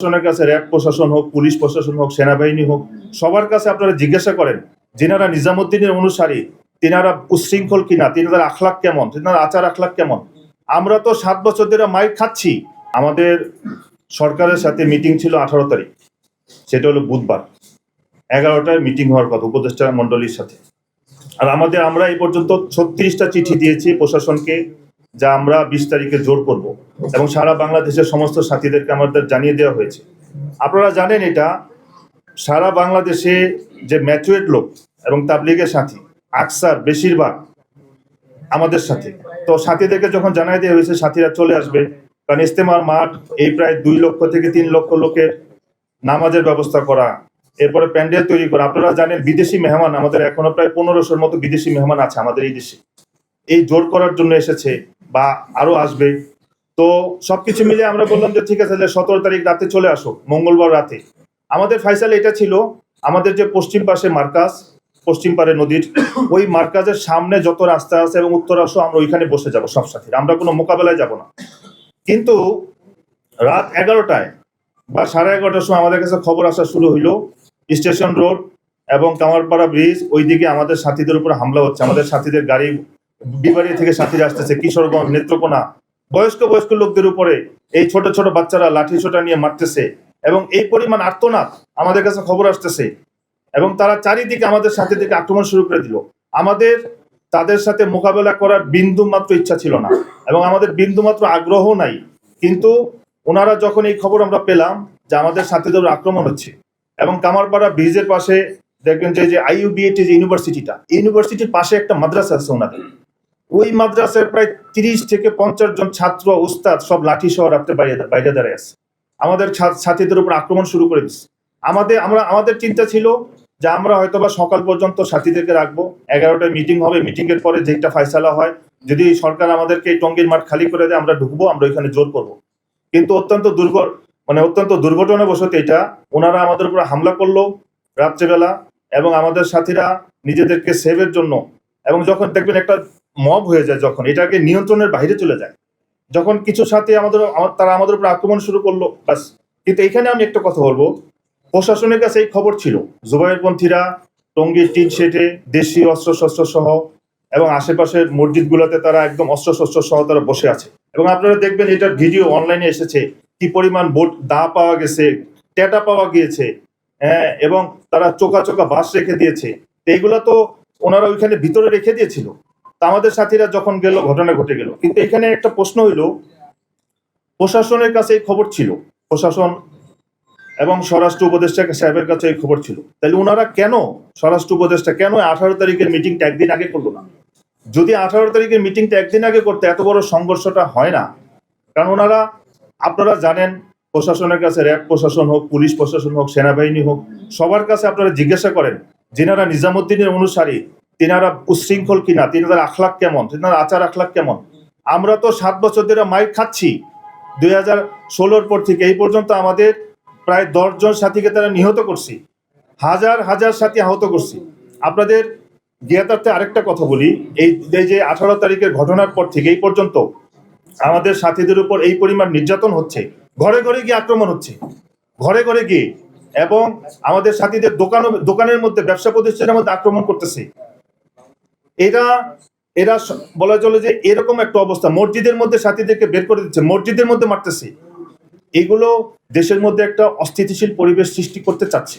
প্রশাসনের কাছে র্যাব প্রশাসন হোক, পুলিশ প্রশাসন হোক, সেনাবাহিনী হোক, সবার কাছে আপনারা জিজ্ঞাসা করেন, যেনারা নিজামুদ্দিনের অনুসারী, তেনারা উশৃঙ্খল কিনা, তেনাদের আখলাক কেমন, তেনার আচার আখলাক কেমন? আমরা তো সাত বছর ধরে মাইক খাচ্ছি। আমাদের সরকারের সাথে মিটিং ছিল আঠারো তারিখ। সেটা হলো বুধবার। এগারোটায় মিটিং হওয়ার কথা উপদেষ্টা মন্ডলীর সাথে। আর আমাদের, আমরা এই পর্যন্ত ছত্রিশটা চিঠি দিয়েছি প্রশাসনকে। যা আমরা বিশ তারিখে জোর করব। এবং সারা বাংলাদেশের সমস্ত সাথীদেরকে আমাদের জানিয়ে দেওয়া হয়েছে। আপনারা জানেন এটা, সারা বাংলাদেশে যে ম্যাচুয়েট লোক এবং তাবলিগের সাথী, আকসার বেশিরভাগ আমাদের সাথে। তো সাথীদেরকে যখন জানাই দেওয়া হয়েছে, সাথীরা চলে আসবে। কারণ ইস্তেমার মাঠ এই প্রায় দুই লক্ষ থেকে তিন লক্ষ লোকের নামাজের ব্যবস্থা করা, এরপরে প্যান্ডেল তৈরি করা। আপনারা জানেন বিদেশি মেহমান, আমাদের এখনও প্রায় পনেরোশোর মতো বিদেশি মেহমান আছে আমাদের এই দেশে। এই জোর করার জন্য এসেছে বা আরও আসবে। তো সবকিছু মিলে আমরা বললাম যে, ঠিক আছে সতেরো তারিখ রাতে চলে আসো, মঙ্গলবার রাতে। আমাদের ফাইসাল এটা ছিল, আমাদের যে পশ্চিম পাশে মার্কাজ, পশ্চিম পারে নদীর, ওই মার্কাজের সামনে যত রাস্তা আছে এবং উত্তর আসো, আমরা ওইখানে বসে যাব সব সাথীরা। আমরা কোনো মোকাবেলায় যাব না। কিন্তু রাত এগারোটায় বা সাড়ে এগারোটার সময় আমাদের কাছে খবর আসা শুরু হইল, স্টেশন রোড এবং কামারপাড়া ব্রিজ, ওইদিকে আমাদের সাথীদের উপর হামলা হচ্ছে। আমাদের সাথীদের গাড়ি বিবাড়ি থেকে সাথীরা আসতেছে, কিশোরগঞ্জ, নেত্রকোনা। বয়স্ক বয়স্ক লোকদের উপরে এই ছোট ছোট বাচ্চারা লাঠি ছোটা নিয়ে মারতেছে এবং এই পরিমাণ আর্তনাদ আমাদের কাছে খবর আসতেছে এবং তারা চারিদিকে আমাদের সাথীদেরকে আক্রমণ শুরু করে দিল। আমাদের, তাদের সাথে মোকাবেলা করার বিন্দু মাত্র ইচ্ছা ছিল না এবং আমাদের বিন্দু মাত্র আগ্রহ নাই। কিন্তু ওনারা যখন এই খবর আমরা পেলাম যে আমাদের সাথীদের উপর আক্রমণ হচ্ছে এবং কামারপাড়া ব্রিজের পাশে দেখবেন যে যে আইইউবিএটি যে ইউনিভার্সিটিটা, ইউনিভার্সিটির পাশে একটা মাদ্রাসা আছে ওনাদের। ওই মাদ্রাসার প্রায় তিরিশ থেকে পঞ্চাশ জন ছাত্র, উস্তাদ সব লাঠি সহ রাখতে বাইরে বাইরে দাঁড়িয়ে আছে। আমাদের ছাত্রীদের উপর আক্রমণ শুরু করে দিচ্ছে আমাদের, আমরা, আমাদের চিন্তা ছিল যে আমরা হয়তো বা সকাল পর্যন্ত সাথীদেরকে রাখব, এগারোটায় মিটিং হবে মিটিং এর পরে যেটা ফয়সালা হয়, যদি সরকার আমাদেরকে টঙ্গীর মাঠ খালি করে দেয়, আমরা ঢুকবো, আমরা ওইখানে জোর করব। কিন্তু অত্যন্ত দুর্ঘট মানে অত্যন্ত দুর্ঘটনাবশত এটা, ওনারা আমাদের উপর হামলা করল রাত্রেবেলা, এবং আমাদের সাথীরা নিজেদেরকে সেভের জন্য, এবং যখন দেখবেন একটা মব হয়ে যায় যখন, এটাকে নিয়ন্ত্রণের বাইরে চলে যায়। যখন কিছু সাথে আমাদের আমা- তারা আমাদের উপর আক্রমণ শুরু করল বাস কিন্তু এখানে আমি একটা কথা বলব, প্রশাসনের কাছে এই খবর ছিল, জুবাইরপন্থীরা টঙ্গীর টিন সেটে দেশি অস্ত্র শস্ত্র সহ এবং আশেপাশের মসজিদগুলোতে তারা একদম অস্ত্র শস্ত্র সহ তারা বসে আছে। এবং আপনারা দেখবেন এটার ভিডিও অনলাইনে এসেছে, কি পরিমাণ বোট দা পাওয়া গেছে, টেটা পাওয়া গিয়েছে হ্যাঁ এবং তারা চোকা চোকা বাস রেখে দিয়েছে। এইগুলা তো ওনারা ওইখানে ভিতরে রেখে দিয়েছিল। তা আমাদের সাথীরা যখন গেল, ঘটনা ঘটে গেল। কিন্তু এখানে একটা প্রশ্ন হইল, প্রশাসনের কাছে এই খবর ছিল? প্রশাসন এবং স্বরাষ্ট্র উপদেষ্টা সাহেবের কাছে এই খবর ছিল। তাহলে ওনারা কেন, স্বরাষ্ট্র উপদেষ্টা কেন আঠারো তারিখের মিটিংটা একদিন আগে করল না? যদি আঠারো তারিখের মিটিংটা একদিন আগে করতে এত বড় সংঘর্ষটা হয় না, কারণ ওনারা, আপনারা জানেন, প্রশাসনের কাছে র্যাব প্রশাসন হোক, পুলিশ প্রশাসন হোক, সেনাবাহিনী হোক, সবার কাছে আপনারা জিজ্ঞাসা করেন, যেনারা নিজামুদ্দিনের অনুসারী তেনারা উশৃঙ্খল কিনা, তেনাদের আখলাক কেমন, তেনার আচার আখলাক কেমন? আমরা তো সাত বছর ধরে মাইক খাচ্ছি। দুই হাজার ষোলোর পর থেকে এই পর্যন্ত আমাদের প্রায় দশজন সাথীকে তারা নিহত করছি। হাজার হাজার সাথী আহত করছি। আপনাদের জ্ঞাতার্থে আরেকটা কথা বলি, এই যে আঠারো তারিখের ঘটনার পর থেকে এই পর্যন্ত আমাদের সাথীদের উপর এই পরিমাণ নির্যাতন হচ্ছে। ঘরে ঘরে গিয়ে আক্রমণ হচ্ছে। ঘরে ঘরে গিয়ে এবং আমাদের সাথীদের দোকান দোকানের মধ্যে, ব্যবসা প্রতিষ্ঠানের মধ্যে আক্রমণ করতেছে। এরা এরা বলা চলে যে এরকম একটা অবস্থা। মসজিদের মধ্যে সাথীদেরকে বের করে দিচ্ছে, মসজিদের মধ্যে মারতেছে। এগুলো দেশের মধ্যে একটা অস্থিতিশীল পরিবেশ সৃষ্টি করতে চাচ্ছে।